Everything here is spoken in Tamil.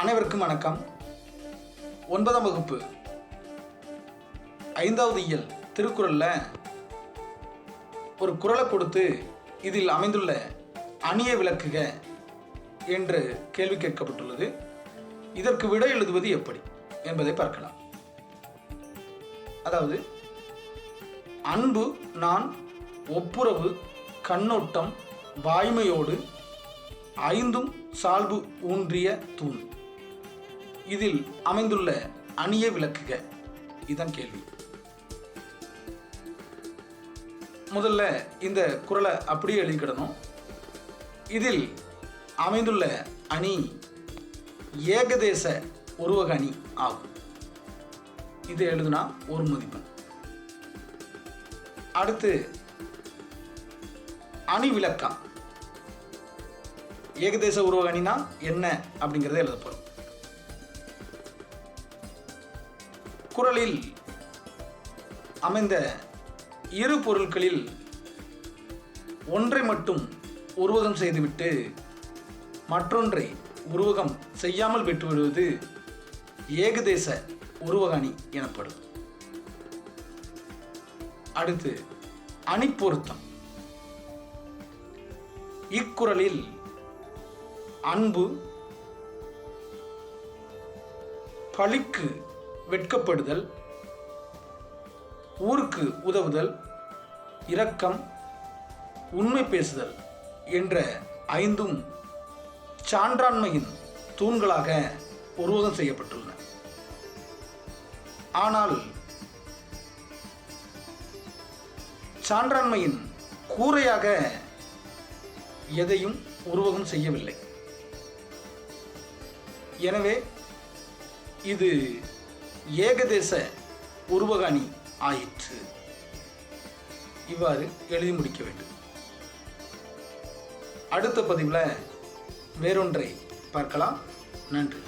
அனைவருக்கும் வணக்கம். ஒன்பதாம் வகுப்பு. ஐந்தாவது இயல் திருக்குறளில் ஒரு குரலை கொடுத்து இதில் அமைந்துள்ள அணிய விளக்குக என்று கேள்வி கேட்கப்பட்டுள்ளது. இதற்கு விடை எழுதுவது எப்படி என்பதை பார்க்கலாம். அதாவது அன்பு நான் ஒப்புரவு கண்ணோட்டம் வாய்மையோடு ஐந்தும் சால்பு ஊன்றிய தூண். இதில் அமைந்துள்ள அணிய விளக்குக. இதுதான் கேள்வி. முதல்ல இந்த குறளை அப்படியே எழுதிக்கிடணும் இதில் அமைந்துள்ள அணி ஏகதேச உருவக அணி ஆகும். இது எழுதுனா ஒரு மதிப்பெண். அடுத்து அணி விளக்கம். ஏகதேச உருவக அணினா என்ன அப்படிங்கிறத எழுத போகிறோம் குரலில் அமைந்த இரு பொருட்களில் ஒன்றை மட்டும் உருவகம் செய்துவிட்டு மற்றொன்றை உருவகம் செய்யாமல் விட்டுவிடுவது ஏகதேச உருவக அணி எனப்படும். அடுத்து அணிப்பொருத்தம். இக்குறளில் அன்பு பழிக்கு வெட்கப்படுதல் ஊருக்கு உதவுதல் இரக்கம் உண்மை பேசுதல் என்ற ஐந்தும் சான்றாண்மையின் தூண்களாக உருவகம் செய்யப்பட்டுள்ளன. ஆனால் சான்றாண்மையின் கூரையாக எதையும் உருவகம் செய்யவில்லை. எனவே இது ஏகதேச உருவகாணி ஆயிற்று. இவ்வாறு எழுதி முடிக்க வேண்டும். அடுத்த பதிவில் வேறொன்றை பார்க்கலாம். நன்றி.